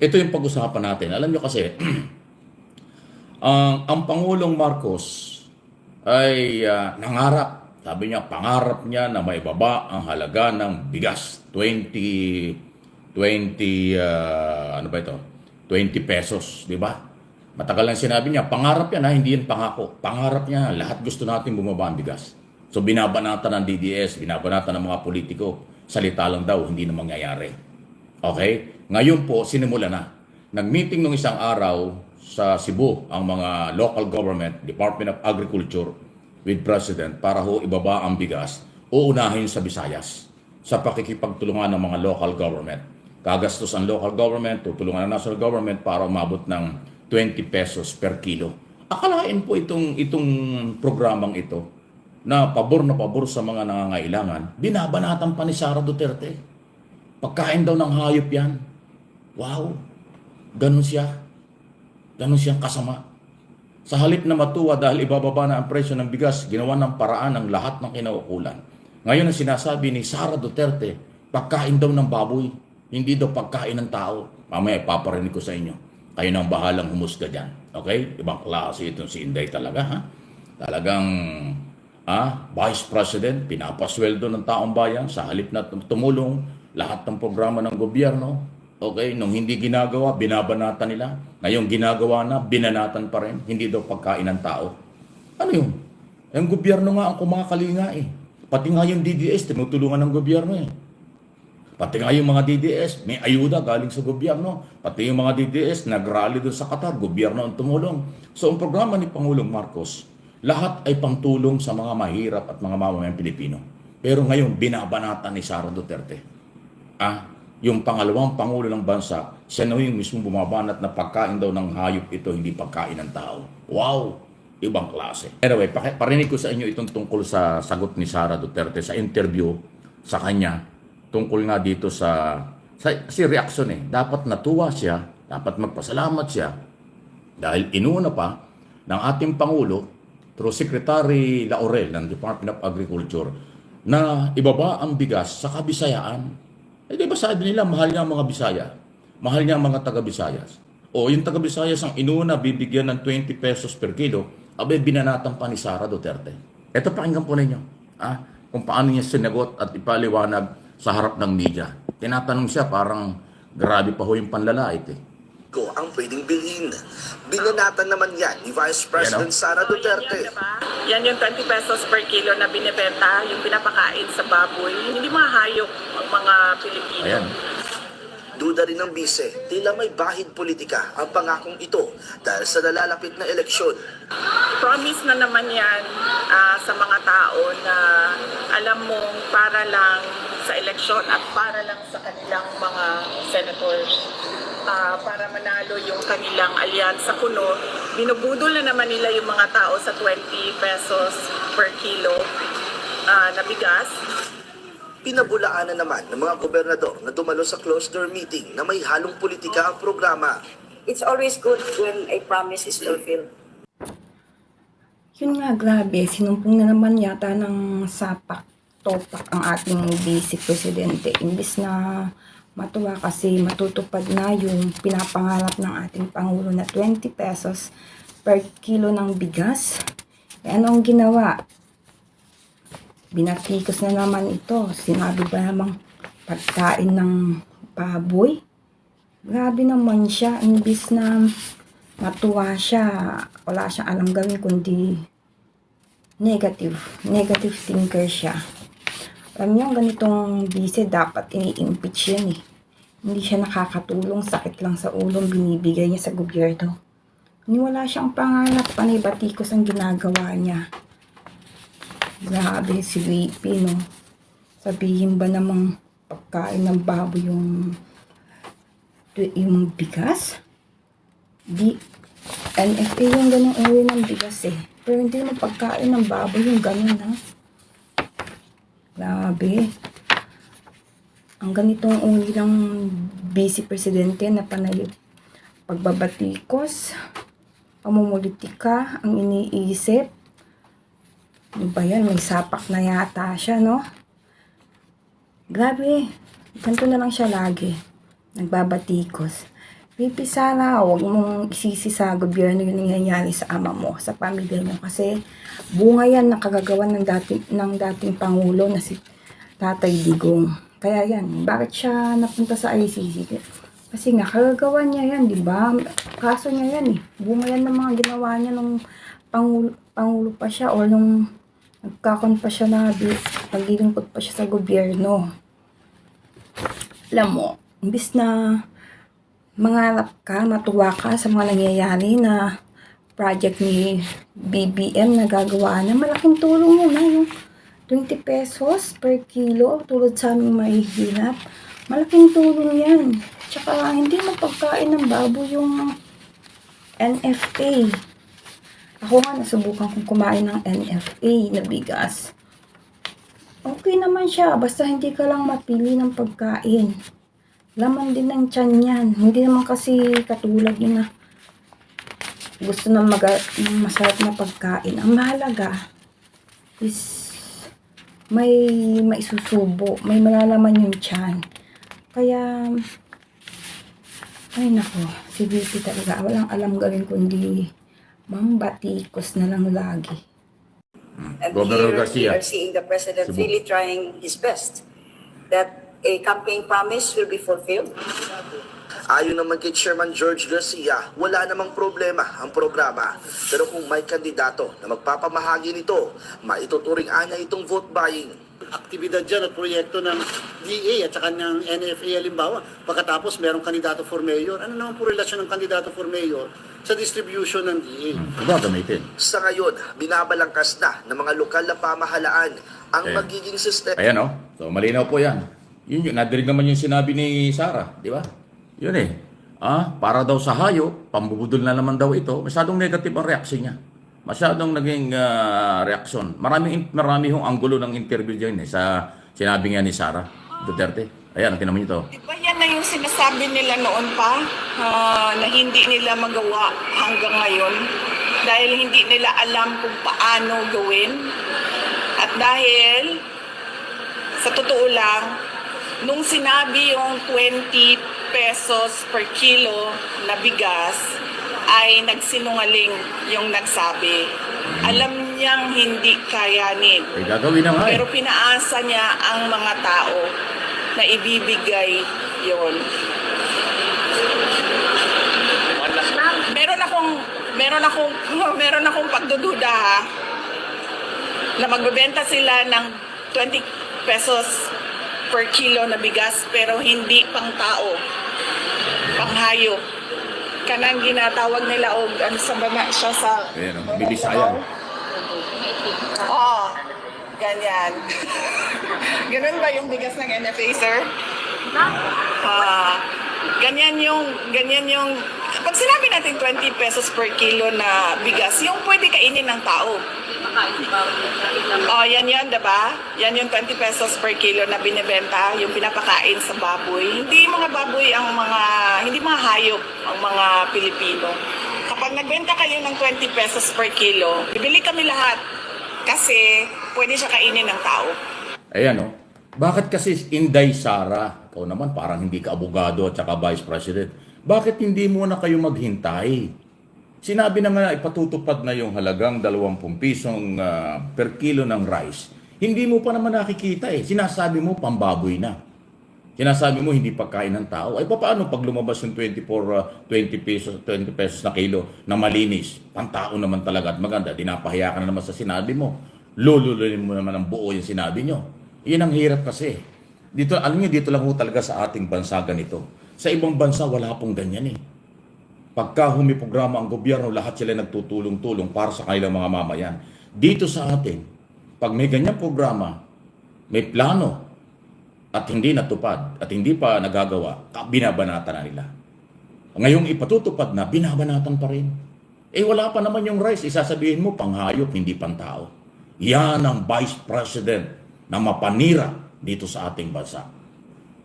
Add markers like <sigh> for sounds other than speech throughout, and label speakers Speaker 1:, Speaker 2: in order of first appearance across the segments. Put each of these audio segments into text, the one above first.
Speaker 1: ito yung pag-usapan natin. Alam nyo kasi, <clears throat> ang, ang Pangulong Marcos ay ah, nangarap. Sabi niya, pangarap niya na may baba ang halaga ng bigas. 20, 20, ah, ano ba ito? 20 pesos, di ba? Matagal lang sinabi niya, pangarap yan ha, hindi yan pangako. Pangarap niya, lahat gusto natin bumaba ang bigas. So binabanatan ng DDS, binabanatan ng mga politiko, salita lang daw, hindi na mangyayari. Okay? Ngayon po, sinimula na. Nag-meeting nung isang araw sa Cebu ang mga local government, Department of Agriculture with President para ho ibaba ang bigas, uunahin sa Visayas sa pakikipagtulungan ng mga local government. Kagastos ang local government, tutulungan ng national government para umabot ng 20 pesos per kilo. Akalain po itong, itong programang ito na pabor na pabor sa mga nangangailangan, binabanatan pa ni Sara Duterte. Pagkain daw ng hayop yan. Wow! Ganun siya. Ganun siyang kasama. Sa halip na matuwa dahil ibababa na ang presyo ng bigas, ginawa ng paraan ang lahat ng kinaukulan. Ngayon ang sinasabi ni Sara Duterte, pagkain daw ng baboy, hindi daw pagkain ng tao. Mamaya ipaparinig ko sa inyo. Kayo nang bahalang humusga dyan. Okay? Ibang klase itong si Inday talaga, ha? Talagang ah, Vice President, pinapasweldo ng taong bayan sa halip na tum- tumulong lahat ng programa ng gobyerno. Okay, nung hindi ginagawa, binabanatan nila. Ngayon ginagawa na, binanatan pa rin. Hindi daw pagkain ng tao. Ano yun? Ang gobyerno nga ang kumakalinga eh. Pati nga yung DDS, tinutulungan ng gobyerno eh. Pati nga yung mga DDS, may ayuda galing sa gobyerno. Pati yung mga DDS, nag-rally doon sa Qatar, gobyerno ang tumulong. So ang programa ni Pangulong Marcos, lahat ay pangtulong sa mga mahirap at mga mamamayang Pilipino. Pero ngayon, binabanatan ni Sara Duterte. Ah, yung pangalawang pangulo ng bansa, siya na yung mismo bumabanat na pagkain daw ng hayop ito, hindi pagkain ng tao. Wow! Ibang klase. Anyway, parinig ko sa inyo itong tungkol sa sagot ni Sara Duterte sa interview sa kanya tungkol nga dito sa, sa si reaction eh. Dapat natuwa siya, dapat magpasalamat siya dahil inuna pa ng ating Pangulo through Secretary Laurel ng Department of Agriculture na ibaba ang bigas sa kabisayaan. Eh di ba sabi nila, mahal niya ang mga Bisaya. Mahal niya ang mga taga-Bisayas. O yung taga-Bisayas ang inuna bibigyan ng 20 pesos per kilo, abay binanatan pa ni Sara Duterte. Ito pakinggan po ninyo. Ah, kung paano niya sinagot at ipaliwanag sa harap ng media. Tinatanong siya parang grabe pa ho yung panlalait eh.
Speaker 2: ko ang pwedeng bilhin. Binanatan naman yan ni Vice President Sara
Speaker 3: So, yan, yan,
Speaker 2: Duterte.
Speaker 3: diba? Yan yung 20 pesos per kilo na binibenta, yung pinapakain sa baboy. Hindi mga hayop mga Pilipino.
Speaker 1: Ayan.
Speaker 2: Duda rin ng bise, tila may bahid politika ang pangakong ito dahil sa nalalapit na eleksyon.
Speaker 3: Promise na naman yan ah, sa mga tao na alam mong para lang sa eleksyon at para lang sa kanilang mga senators. Ah, para manalo yung kanilang alyansa kuno, binubudol na naman nila yung mga tao sa 20 pesos per kilo ah, na bigas.
Speaker 2: Pinabulaan na naman ng mga gobernador na dumalo sa closed-door meeting na may halong politika ang programa.
Speaker 4: it's always good when a promise is fulfilled.
Speaker 5: Yun nga, grabe. Sinumpong na naman yata ng sapak, topak ang ating basic presidente. Imbis na matuwa kasi matutupad na yung pinapangarap ng ating Pangulo na 20 pesos per kilo ng bigas. Eh, anong ginawa? Binatikos na naman ito. Sinabi ba namang pagkain ng baboy? Grabe naman siya. Imbis na matuwa siya, wala siyang alam gawin kundi negative. Negative thinker siya. Alam niyo, ganitong bise dapat ini-impeach yan eh. Hindi siya nakakatulong, sakit lang sa ulong binibigay niya sa gobyerno. Ni wala siyang pangarap, panay batikos ang ginagawa niya. Grabe si VP, no? Sabihin ba namang pagkain ng baboy yung yung bigas? Di, NFA yung ganong uri ng bigas eh. Pero hindi naman pagkain ng baboy yung ganun ha. Grabe. Ang ganitong uri ng vice presidente na panay pagbabatikos, pamumulitika, ang iniisip. Ano ba yan? May sapak na yata siya, no? Grabe. Ganito na lang siya lagi. Nagbabatikos. Pipi Sara, huwag mong isisi sa gobyerno yung nangyayari sa ama mo, sa pamilya mo. Kasi bunga yan ng kagagawan ng, dating, ng dating Pangulo na si Tatay Digong. Kaya yan, bakit siya napunta sa ICC? Kasi nga, kagagawan niya yan, di ba? Kaso niya yan eh. Bunga yan ng mga ginawa niya nung Pangulo, Pangulo pa siya or nung nagkakon pa siya na naglilingkod pa siya sa gobyerno. Alam mo, imbis na mangarap ka, matuwa ka sa mga nangyayari na project ni BBM na gagawa na malaking tulong yun na yung 20 pesos per kilo tulad sa aming mahihirap. Malaking tulong yan. Tsaka hindi mo pagkain ng baboy yung NFA. Ako nga nasubukan kong kumain ng NFA na bigas. Okay naman siya, basta hindi ka lang mapili ng pagkain. Laman din ng tiyan yan. Hindi naman kasi katulad yun na gusto ng, ng masarap na pagkain. Ang mahalaga is may maisusubo, may malalaman yung tiyan. Kaya, ay nako, si VP talaga, walang alam gawin kundi mambatikos na lang lagi.
Speaker 4: And
Speaker 1: Governor
Speaker 4: here,
Speaker 1: Garcia.
Speaker 4: we are seeing the president
Speaker 1: Cebu.
Speaker 4: really trying his best that a campaign promise will be fulfilled.
Speaker 2: Ayon naman kay Chairman George Garcia, wala namang problema ang programa. Pero kung may kandidato na magpapamahagi nito, maituturing anya itong vote buying.
Speaker 6: Aktibidad dyan at proyekto ng DA at saka ng NFA halimbawa. Pagkatapos merong kandidato for mayor. Ano naman po relasyon ng kandidato for mayor sa distribution ng DA?
Speaker 1: Diba gamitin?
Speaker 2: Sa ngayon, binabalangkas na ng mga lokal na pamahalaan ang
Speaker 1: Ayan.
Speaker 2: magiging sistema.
Speaker 1: Ayan o. So, malinaw po yan. Yun yung, nadirig naman yung sinabi ni Sarah, di ba? Yun eh. Ah, para daw sa hayo, pambubudol na naman daw ito. Masyadong negative ang reaksyon niya. Masyadong naging ah, reaksyon. Marami, marami hong anggulo ng interview dyan eh, sa sinabi nga ni Sarah Duterte. Ayan, tinan mo ito.
Speaker 3: Di ba yan na yung sinasabi nila noon pa ah, na hindi nila magawa hanggang ngayon dahil hindi nila alam kung paano gawin at dahil sa totoo lang nung sinabi yung 20 pesos per kilo na bigas ay nagsinungaling yung nagsabi. Alam niyang hindi kayanin.
Speaker 1: Eh, gagawin na nga eh.
Speaker 3: Pero pinaasa niya ang mga tao na ibibigay yon. Meron akong meron akong <laughs> meron akong pagdududa ha, na magbebenta sila ng 20 pesos per kilo na bigas pero hindi pang tao. Pang hayop. Kanang ginatawag nila og ano sa bana siya sa
Speaker 1: Ayan o, bibisayan.
Speaker 3: Oo. Ganyan. <laughs> Ganun ba yung bigas ng NFA, sir? Ah, ganyan yung, ganyan yung, pag sinabi natin 20 pesos per kilo na bigas, yung pwede kainin ng tao. Oh, yan yan, diba? Yan yung 20 pesos per kilo na binibenta, yung pinapakain sa baboy. Hindi mga baboy ang mga, hindi mga hayop ang mga Pilipino. Kapag nagbenta kayo ng 20 pesos per kilo, bibili kami lahat. Kasi pwede siya kainin ng tao.
Speaker 1: Ayan o. Bakit kasi Inday Sara, ikaw naman parang hindi ka abogado at saka vice president, bakit hindi muna kayo maghintay? Sinabi na nga ipatutupad na yung halagang 20 pisong ah, per kilo ng rice. Hindi mo pa naman nakikita eh. Sinasabi mo pambaboy na. Sinasabi mo hindi pagkain ng tao. Ay paano pag lumabas yung 24 ah, 20 pesos 20 pesos na kilo na malinis? Pantao naman talaga at maganda. Dinapahiya ka na naman sa sinabi mo. Lululunin mo naman ang buo yung sinabi nyo. Yan ang hirap kasi. Dito, alam niyo, dito lang ho talaga sa ating bansa ganito. Sa ibang bansa, wala pong ganyan eh. Pagka humiprograma ang gobyerno, lahat sila nagtutulong-tulong para sa kanilang mga mamayan. Dito sa atin, pag may ganyang programa, may plano, at hindi natupad, at hindi pa nagagawa, binabanatan na nila. Ngayong ipatutupad na, binabanatan pa rin. Eh wala pa naman yung rice, isasabihin mo, panghayop, hindi pantao. Yan ang Vice President na mapanira dito sa ating bansa.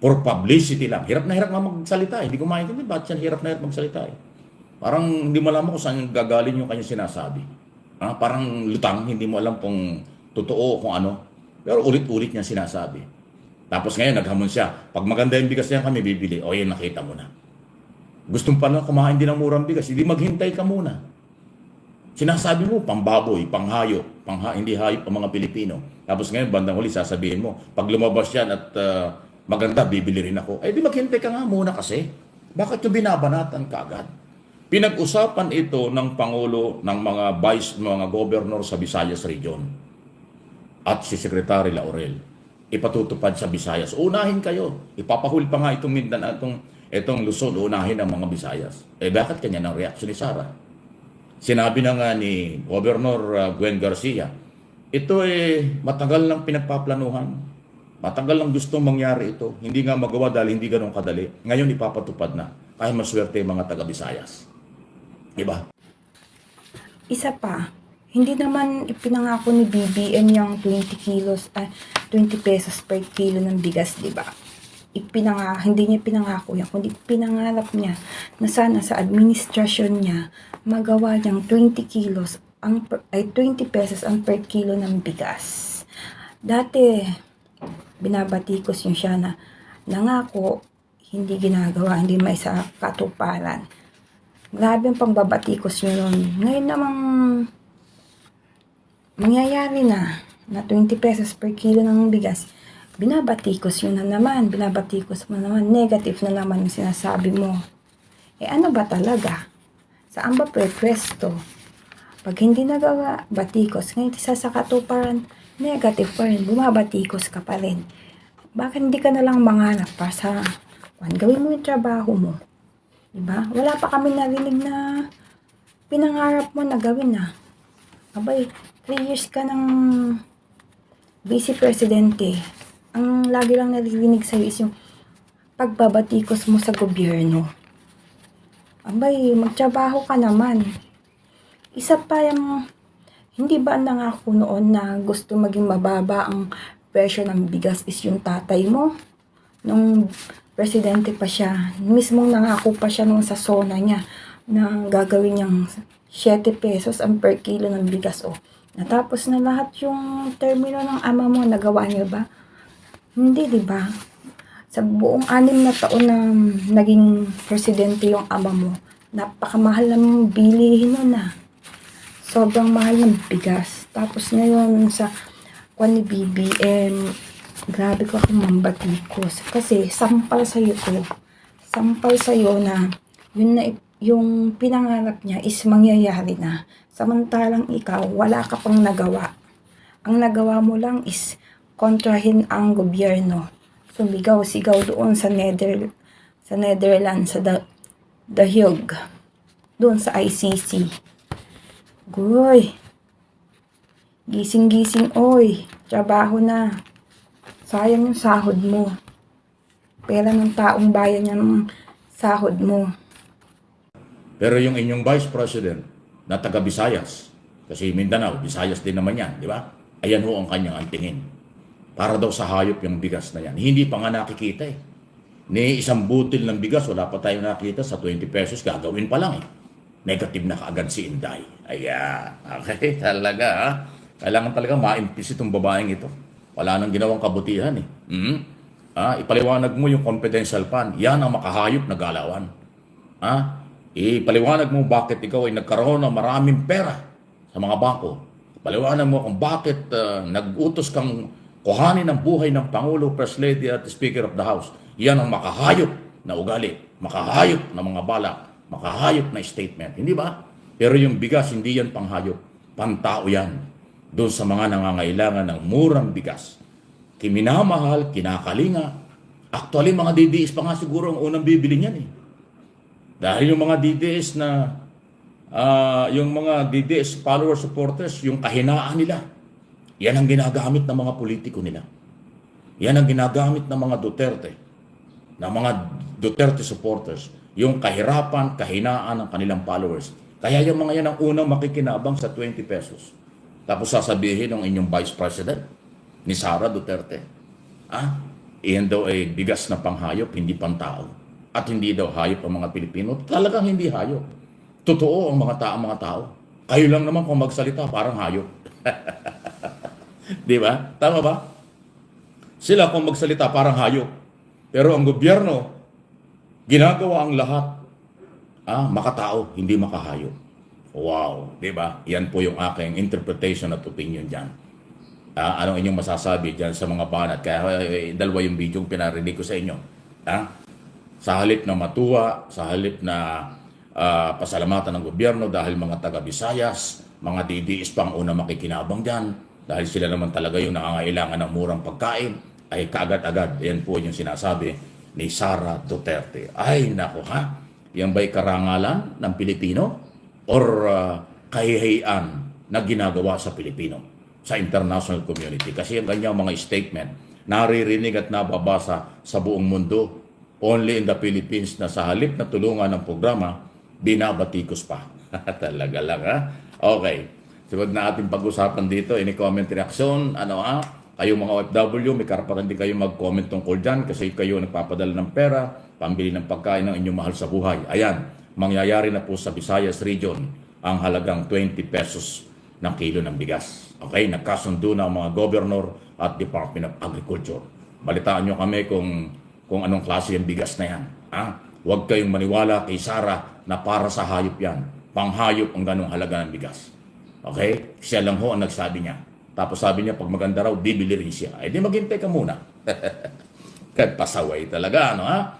Speaker 1: For publicity lang. Hirap na hirap nga magsalita. eh. Hindi ko maintindihan ba't siya hirap na hirap magsalita eh. Parang hindi mo alam kung saan gagaling yung kanyang sinasabi. Ah, parang lutang, hindi mo alam kung totoo kung ano. Pero ulit-ulit niya sinasabi. Tapos ngayon naghamon siya, pag maganda yung bigas niya kami bibili, o yan nakita mo na. Gustong pala kumain din ng murang bigas, hindi maghintay ka muna. Sinasabi mo, pambaboy, panghayo, pangha, hindi hayop ang mga Pilipino. Tapos ngayon, bandang huli, sasabihin mo, pag lumabas yan at ah, maganda, bibili rin ako. Eh di maghintay ka nga muna kasi. Bakit yung binabanatan ka agad? Pinag-usapan ito ng Pangulo ng mga vice, mga governor sa Visayas Region at si Secretary Laurel. Ipatutupad sa Visayas. Unahin kayo. Ipapahul pa nga itong Mindanao, itong, itong Luzon, unahin ang mga Visayas. Eh bakit kanya ng reaksyon ni Sara? Sinabi na nga ni Governor uh, Gwen Garcia, ito eh matagal nang pinagpaplanuhan. Matagal lang gustong mangyari ito. Hindi nga magawa dahil hindi ganun kadali. Ngayon ipapatupad na. Kaya maswerte yung mga taga Visayas. Diba?
Speaker 5: Isa pa, hindi naman ipinangako ni BBM yung 20 kilos, ah, 20 pesos per kilo ng bigas, di ba? Ipinanga, hindi niya pinangako yan, kundi pinangarap niya na sana sa administrasyon niya magawa niyang 20 kilos ang per- ay 20 pesos ang per kilo ng bigas. Dati, binabatikos yung siya na nangako, hindi ginagawa, hindi may sa katuparan. Grabe ang pangbabatikos nyo nun. Ngayon namang mangyayari na na 20 pesos per kilo ng bigas, binabatikos yun na naman, binabatikos mo naman, negative na naman yung sinasabi mo. Eh ano ba talaga? Saan ba pwesto? Pag hindi nagawa, batikos. Ngayon sa katuparan, negative pa rin, bumabatikos ka pa rin. Bakit hindi ka na lang manganap pa sa, kung gawin mo yung trabaho mo. Diba? Wala pa kami narinig na pinangarap mo na gawin na. Abay, 3 years ka ng vice presidente. Ang lagi lang naririnig sa'yo is yung pagbabatikos mo sa gobyerno. Abay, magtrabaho ka naman. Isa pa yung, hindi ba nangako noon na gusto maging mababa ang presyo ng bigas is yung tatay mo? Nung presidente pa siya, mismong nangako pa siya nung sa zona niya na gagawin niyang 7 pesos ang per kilo ng bigas. O, natapos na lahat yung termino ng ama mo, nagawa niyo ba? Hindi, di ba? Sa buong anim na taon na naging presidente yung ama mo, napakamahal ng bilihin nun na. Sobrang mahal ng bigas. Tapos ngayon sa kwan ni BBM, grabe ko akong mambatikos. Kasi sampal sa'yo to. Sampal sa'yo na yun na yung pinangarap niya is mangyayari na. Samantalang ikaw, wala ka pang nagawa. Ang nagawa mo lang is kontrahin ang gobyerno. Sumigaw-sigaw doon sa Nether sa Netherlands, sa The, The Hague. Doon sa ICC. Goy. Gising-gising, oy. Trabaho na. Sayang yung sahod mo. Pera ng taong bayan yung sahod mo.
Speaker 1: Pero yung inyong Vice President na taga Visayas, kasi Mindanao, Visayas din naman yan, di ba? Ayan ho ang kanyang antingin. Para daw sa hayop yung bigas na yan. Hindi pa nga nakikita eh. Ni isang butil ng bigas, wala pa tayo nakita sa 20 pesos, gagawin pa lang eh. Negative na kaagad si Inday. Ayan. Okay, <laughs> talaga ha. Kailangan talaga ma-impis itong babaeng ito. Wala nang ginawang kabutihan eh. Mhm. Ah, ipaliwanag mo yung confidential fund. Yan ang makahayop na galawan. Ha? Ipaliwanag mo bakit ikaw ay nagkaroon ng maraming pera sa mga bangko. Paliwanag mo kung bakit ah, nag-utos kang kuhanin ang buhay ng Pangulo, First Lady at Speaker of the House. Yan ang makahayop na ugali, makahayop na mga balak, makahayop na statement. Hindi ba? Pero yung bigas, hindi yan panghayop. Pantao yan. Doon sa mga nangangailangan ng murang bigas. Kiminamahal, kinakalinga. Actually, mga DDS pa nga siguro ang unang bibili niyan eh. Dahil yung mga DDS na, ah, yung mga DDS follower supporters, yung kahinaan nila, yan ang ginagamit ng mga politiko nila. Yan ang ginagamit ng mga Duterte, ng mga Duterte supporters, yung kahirapan, kahinaan ng kanilang followers. Kaya yung mga yan ang unang makikinabang sa 20 pesos. Tapos sasabihin ng inyong Vice President, ni Sara Duterte, ah, iyan daw ay bigas na panghayop, hindi pantao. At hindi daw hayop ang mga Pilipino. Talagang hindi hayop. Totoo ang mga tao, mga tao. Kayo lang naman kung magsalita, parang hayop. <laughs> Di ba? Tama ba? Sila kung magsalita, parang hayop. Pero ang gobyerno, ginagawa ang lahat ah, makatao, hindi makahayop. Wow, 'di ba? Yan po yung aking interpretation at opinion diyan. Ah, anong inyong masasabi diyan sa mga banat? Kaya eh, dalawa yung video pinarinig ko sa inyo. Ah? Sa halip na matuwa, sa halip na ah, pasalamatan ng gobyerno dahil mga taga Visayas, mga DDS pang una makikinabang diyan dahil sila naman talaga yung nangangailangan ng murang pagkain ay kaagad-agad. Yan po yung sinasabi ni Sara Duterte. Ay, nako ha? Yan ba'y karangalan ng Pilipino or ah, kahihiyan na ginagawa sa Pilipino, sa international community? Kasi ang kanyang mga statement, naririnig at nababasa sa buong mundo, only in the Philippines na sa halip na tulungan ng programa, binabatikos pa. <laughs> Talaga lang ha? Okay. Wag na ating pag-usapan dito. Any comment, reaction? Ano ha? Kayo mga OFW, may karapatan din kayo mag-comment tungkol dyan kasi kayo nagpapadala ng pera, pambili ng pagkain ng inyong mahal sa buhay. Ayan, mangyayari na po sa Visayas region ang halagang 20 pesos ng kilo ng bigas. Okay, nagkasundo na ang mga governor at Department of Agriculture. Balitaan nyo kami kung, kung anong klase yung bigas na yan. Ha? Huwag kayong maniwala kay Sara na para sa hayop yan. Panghayop ang ganong halaga ng bigas. Okay? Siya lang ho ang nagsabi niya. Tapos sabi niya, pag maganda raw, bibili rin siya. Eh di maghintay ka muna. <laughs> Kahit pasaway talaga, ano ha?